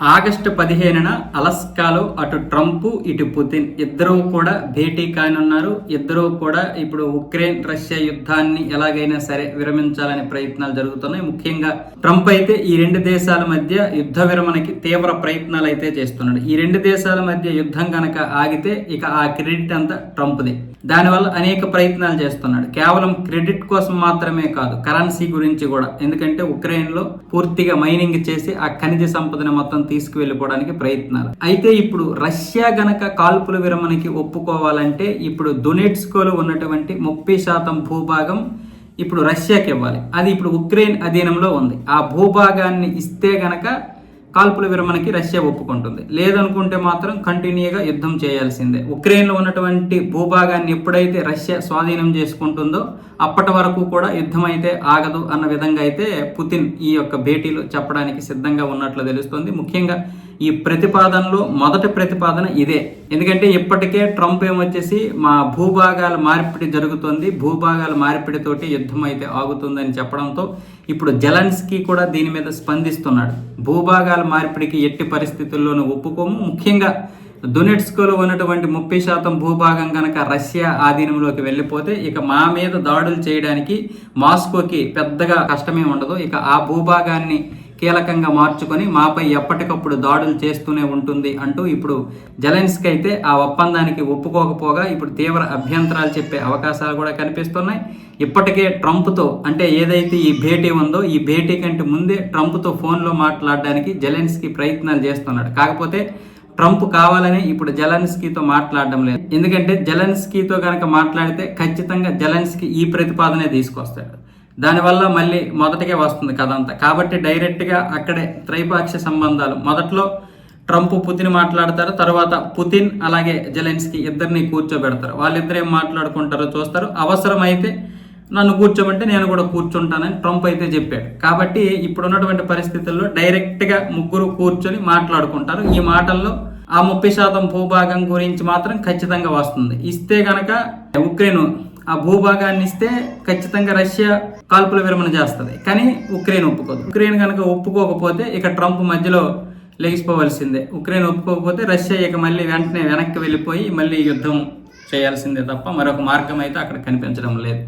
August పదిహేనున అలస్కాలో అటు Trump ఇటు పుతిన్ ఇద్దరూ కూడా భేటీ కానున్నారు. ఇద్దరూ కూడా ఇప్పుడు ఉక్రెయిన్ రష్యా యుద్ధాన్ని ఎలాగైనా సరే విరమించాలనే ప్రయత్నాలు జరుగుతున్నాయి. ముఖ్యంగా ట్రంప్ అయితే ఈ రెండు దేశాల మధ్య యుద్ధ విరమణకి తీవ్ర ప్రయత్నాలు అయితే చేస్తున్నాడు. ఈ రెండు దేశాల మధ్య యుద్ధం కనుక ఆగితే ఇక ఆ క్రెడిట్ అంతా ట్రంప్ది. దానివల్ల అనేక ప్రయత్నాలు చేస్తున్నాడు. కేవలం క్రెడిట్ కోసం మాత్రమే కాదు కరెన్సీ గురించి కూడా. ఎందుకంటే ఉక్రెయిన్లో పూర్తిగా మైనింగ్ చేసి ఆ ఖనిజ సంపదను మొత్తం తీసుకువెళ్ళిపోవడానికి ప్రయత్నాలు. అయితే ఇప్పుడు రష్యా గనక కాల్పుల విరమణకి ఒప్పుకోవాలంటే ఇప్పుడు డొనెట్స్కోలో ఉన్నటువంటి ముప్పై శాతం భూభాగం ఇప్పుడు రష్యాకి ఇవ్వాలి. అది ఇప్పుడు ఉక్రెయిన్ అధీనంలో ఉంది. ఆ భూభాగాన్ని ఇస్తే గనక కాల్పుల విరమణకి రష్యా ఒప్పుకుంటుంది. లేదనుకుంటే మాత్రం కంటిన్యూగా యుద్ధం చేయాల్సిందే. ఉక్రెయిన్లో ఉన్నటువంటి భూభాగాన్ని ఎప్పుడైతే రష్యా స్వాధీనం చేసుకుంటుందో అప్పటి వరకు కూడా యుద్ధం అయితే ఆగదు అన్న విధంగా అయితే పుతిన్ ఈ యొక్క భేటీలు చెప్పడానికి సిద్ధంగా ఉన్నట్లు తెలుస్తుంది. ముఖ్యంగా ఈ ప్రతిపాదనలో మొదటి ప్రతిపాదన ఇదే. ఎందుకంటే ఇప్పటికే ట్రంప్ ఏమొచ్చేసి మా భూభాగాల మార్పిడి జరుగుతుంది భూభాగాల మార్పిడితోటి యుద్ధం అయితే ఆగుతుందని చెప్పడంతో ఇప్పుడు జలన్స్కీ కూడా దీని మీద స్పందిస్తున్నాడు. భూభాగాల మార్పిడికి ఎట్టి పరిస్థితుల్లోనూ ఒప్పుకోము. ముఖ్యంగా దొనెట్స్కోలో ఉన్నటువంటి ముప్పై శాతం భూభాగం కనుక రష్యా ఆధీనంలోకి వెళ్ళిపోతే ఇక మా మీద దాడులు చేయడానికి మాస్కోకి పెద్దగా కష్టమే ఉండదు. ఇక ఆ భూభాగాన్ని కీలకంగా మార్చుకొని మాపై ఎప్పటికప్పుడు దాడులు చేస్తూనే ఉంటుంది అంటూ ఇప్పుడు జలెన్స్కి అయితే ఆ ఒప్పందానికి ఒప్పుకోకపోగా ఇప్పుడు తీవ్ర అభ్యంతరాలు చెప్పే అవకాశాలు కూడా కనిపిస్తున్నాయి. ఇప్పటికే ట్రంప్తో అంటే ఏదైతే ఈ భేటీ ఉందో ఈ భేటీ కంటే ముందే ట్రంప్తో ఫోన్లో మాట్లాడడానికి జెలెన్స్కి ప్రయత్నాలు చేస్తున్నాడు. కాకపోతే ట్రంప్ కావాలని ఇప్పుడు జెలెన్స్కీతో మాట్లాడడం లేదు. ఎందుకంటే జెలెన్స్కీతో కనుక మాట్లాడితే ఖచ్చితంగా జెలెన్స్కీ ఈ ప్రతిపాదనే తీసుకొస్తాడు. దానివల్ల మళ్ళీ మొదటికే వస్తుంది కథ అంతా కాబట్టి డైరెక్ట్గా అక్కడే త్రైపాక్షిక సంబంధాలు. మొదట్లో ట్రంప్ పుతిన్ మాట్లాడతారు తర్వాత పుతిన్ అలాగే జెలెన్స్కీ ఇద్దరిని కూర్చోబెడతారు. వాళ్ళిద్దరేం మాట్లాడుకుంటారో చూస్తారు. అవసరమైతే నన్ను కూర్చోమంటే నేను కూడా కూర్చుంటానని ట్రంప్ అయితే చెప్పాడు. కాబట్టి ఇప్పుడున్నటువంటి పరిస్థితుల్లో డైరెక్ట్గా ముగ్గురు కూర్చొని మాట్లాడుకుంటారు. ఈ మాటల్లో ఆ ముప్పై శాతం భూభాగం గురించి మాత్రం ఖచ్చితంగా వస్తుంది. ఇస్తే గనక ఉక్రెయిన్ ఆ భూభాగాన్ని ఇస్తే ఖచ్చితంగా రష్యా కాల్పుల విరమణ చేస్తుంది. కానీ ఉక్రెయిన్ ఒప్పుకోదు. ఉక్రెయిన్ కనుక ఒప్పుకోకపోతే ఇక ట్రంప్ మధ్యలో లెగిసిపోవలసిందే ఉక్రెయిన్ ఒప్పుకోకపోతే రష్యా ఇక మళ్ళీ వెంటనే వెనక్కి వెళ్ళిపోయి మళ్ళీ యుద్ధం చేయాల్సిందే తప్ప మరొక మార్గం అయితే అక్కడ కనిపించడం లేదు.